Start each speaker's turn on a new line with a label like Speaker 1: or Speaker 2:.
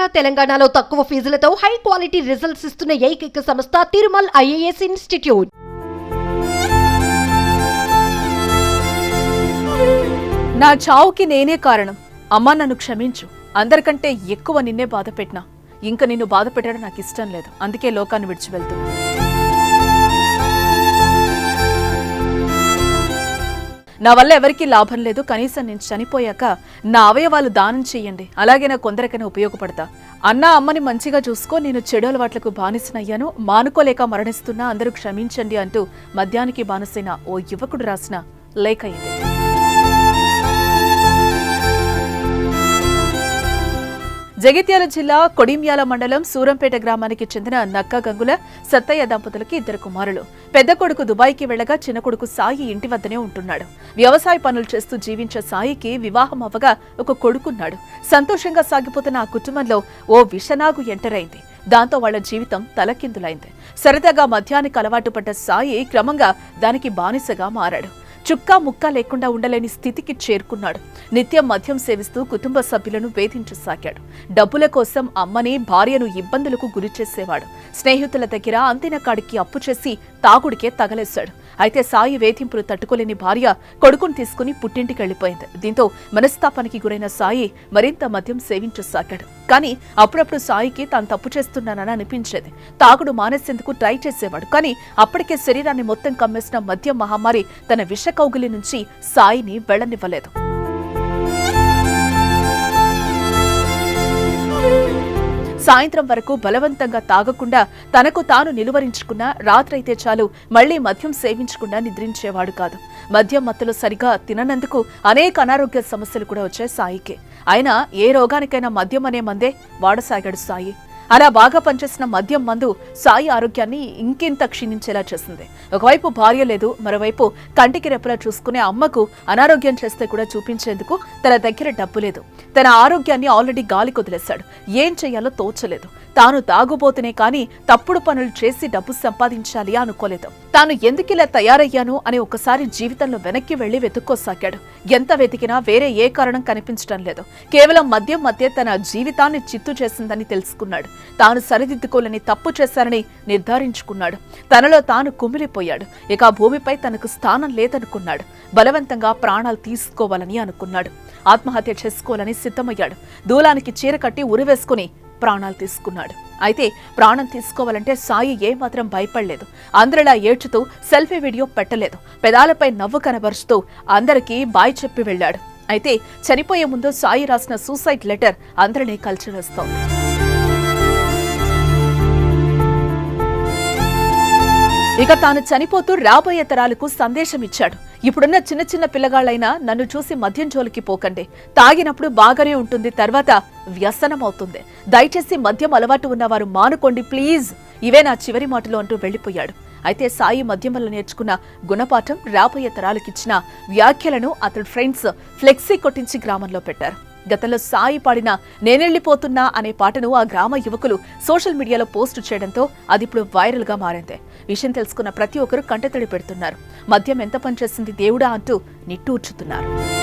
Speaker 1: ఆంధ్ర తెలంగాణలో తక్కువ ఫీజులతో high quality results ఇస్తున్న ఏకైక సంస్థ తిరుమల్ ఐఏఎస్ ఇన్స్టిట్యూట్.
Speaker 2: నా చావుకి నేనే కారణం. అమ్మా నన్ను క్షమించు. అందరికంటే ఎక్కువ నిన్నే బాధ పెట్టినా ఇంక నిన్ను బాధ పెట్టడం నాకు ఇష్టం లేదు. అందుకే లోకాన్ని విడిచి వెళ్తున్నా నా వల్ల ఎవరికీ లాభం లేదు. కనీసం నేను చనిపోయాక నా అవయవాలు దానం చెయ్యండి అలాగే నా కొందరికైనా ఉపయోగపడతా. అన్న అమ్మని మంచిగా చూసుకో. నేను చెడు అలవాట్లకు బానిసనయ్యాను. మానుకోలేక మరణిస్తున్నా. అందరూ క్షమించండి అంటూ మద్యానికి బానిసైన ఓ యువకుడు రాసిన లేఖ ఇది. జగిత్యాల జిల్లా కొడిమ్యాల మండలం సూరంపేట గ్రామానికి చెందిన నక్క గంగుల సత్తయ్య దంపతులకి ఇద్దరు కుమారులు. పెద్ద కొడుకు దుబాయ్కి వెళ్ళగా చిన్న కొడుకు సాయి ఇంటి వద్దనే ఉంటున్నాడు. వ్యవసాయ పనులు చేస్తూ జీవించే సాయికి వివాహం అవ్వగా ఒక కొడుకున్నాడు. సంతోషంగా సాగిపోతున్న ఆ కుటుంబంలో ఓ విషనాగు ఎంటర్ అయింది. దాంతో వాళ్ళ జీవితం తలకిందులైంది. సరదాగా మద్యానికి అలవాటు పడ్డ సాయి క్రమంగా దానికి బానిసగా మారాడు. చుక్కా ముక్క లేకుండా ఉండలేని స్థితికి చేరుకున్నాడు. నిత్యం మద్యం సేవిస్తూ కుటుంబ సభ్యులను వేధించసాగాడు డబ్బుల కోసం అమ్మని భార్యను ఇబ్బందులకు గురి చేసేవాడు. స్నేహితుల దగ్గర అంతిన కాడికి అప్పు చేసి తాగుడికే తగలేశాడు. అయితే సాయి వేధింపులు తట్టుకోలేని భార్య కొడుకుని తీసుకుని పుట్టింటికి వెళ్ళిపోయింది దీంతో మనస్తాపానికి గురైన సాయి మరింత మద్యం సేవించసాగాడు కానీ అప్పుడప్పుడు సాయికి తాను తప్పు చేస్తున్నానని అనిపించేది తాగుడు మానేసేందుకు ట్రై చేసేవాడు. కానీ అప్పటికే శరీరాన్ని మొత్తం కమ్మేసిన మద్యం మహమ్మారి తన విష కౌగిలి నుంచి సాయిని వెళ్ళనివ్వలేదు సాయంత్రం వరకు బలవంతంగా తాగకుండా తనకు తాను నిలువరించుకున్న రాత్రైతే చాలు మళ్ళీ మద్యం సేవించకుండా నిద్రించేవాడు కాదు. మద్యం మత్తులో సరిగా తిననందుకు అనేక అనారోగ్య సమస్యలు కూడా వచ్చాయి సాయికి. అయినా ఏ రోగానికైనా మద్యం అనే మందే వాడసాగాడు సాయి. అలా బాగా పనిచేసిన మద్యం మందు సాయి ఆరోగ్యాన్ని ఇంకింత క్షీణించేలా చేసింది ఒకవైపు భార్య లేదు మరోవైపు కంటికి రెప్పలా చూసుకునే అమ్మకు అనారోగ్యం చేస్తే కూడా చూపించేందుకు తన దగ్గర డబ్బు లేదు. తన ఆరోగ్యాన్ని ఆల్రెడీ గాలి కొదిలేశాడు ఏం చేయాలో తోచలేదు. తాను తాగుబోతునే కాని తప్పుడు పనులు చేసి డబ్బు సంపాదించాలి అనుకోలేదు. తాను ఎందుకిలా తయారయ్యాను అని ఒకసారి జీవితంలో వెనక్కి వెళ్ళి వెతుక్కోసాగాడు. ఎంత వెతికినా వేరే ఏ కారణం కనిపించడం లేదు. కేవలం మద్యం మధ్య తన జీవితాన్ని చిత్తు చేసిందని తెలుసుకున్నాడు. తాను సరిదిద్దుకోలేని తప్పు చేశారని నిర్ధారించుకున్నాడు. తనలో తాను కుమిలిపోయాడు. ఇక భూమిపై తనకు స్థానం లేదనుకున్నాడు. బలవంతంగా ప్రాణాలు తీసుకోవాలని అనుకున్నాడు. ఆత్మహత్య చేసుకోవాలని సిద్ధమయ్యాడు. దూలానికి చీర కట్టి ఉరివేసుకుని ప్రాణాలు తీసుకున్నాడు. అయితే ప్రాణం తీసుకోవాలంటే సాయి ఏమాత్రం భయపడలేదు. అందరిలా ఏడ్చుతూ సెల్ఫీ వీడియో పెట్టలేదు. పెదాలపై నవ్వు కనబరుస్తూ అందరికీ బాయ్ చెప్పి వెళ్ళాడు. అయితే చనిపోయే ముందు సాయి రాసిన సూసైడ్ లెటర్ అందరినీ కలిచివేస్తోంది. ఇక తాను చనిపోతూ రాబోయే తరాలకు సందేశం ఇచ్చాడు ఇప్పుడున్న చిన్న చిన్న పిల్లగాళ్ళైనా నన్ను చూసి మద్యం జోలికి పోకండి. తాగినప్పుడు బాగానే ఉంటుంది తర్వాత వ్యసనం అవుతుంది దయచేసి మద్యం అలవాటు ఉన్నవారు మానుకోండి ప్లీజ్. ఇవే నా చివరి మాటలు అంటూ వెళ్ళిపోయాడు అయితే సాయి మద్యం వల్ల నేర్చుకున్న గుణపాఠం రాబోయే తరాలకిచ్చిన వ్యాఖ్యలను అతడి ఫ్రెండ్స్ ఫ్లెక్సీ కొట్టించి గ్రామంలో పెట్టారు. గతంలో సాయి పాడిన నేనెళ్ళిపోతున్నా అనే పాటను ఆ గ్రామ యువకులు సోషల్ మీడియాలో పోస్టు చేయడంతో అది ఇప్పుడు వైరల్గా మారింది. విషయం తెలుసుకున్న ప్రతి ఒక్కరూ కంటతడి పెడుతున్నారు. మద్యం ఎంత పనిచేసింది దేవుడా అంటూ నిట్టూర్చుతున్నారు.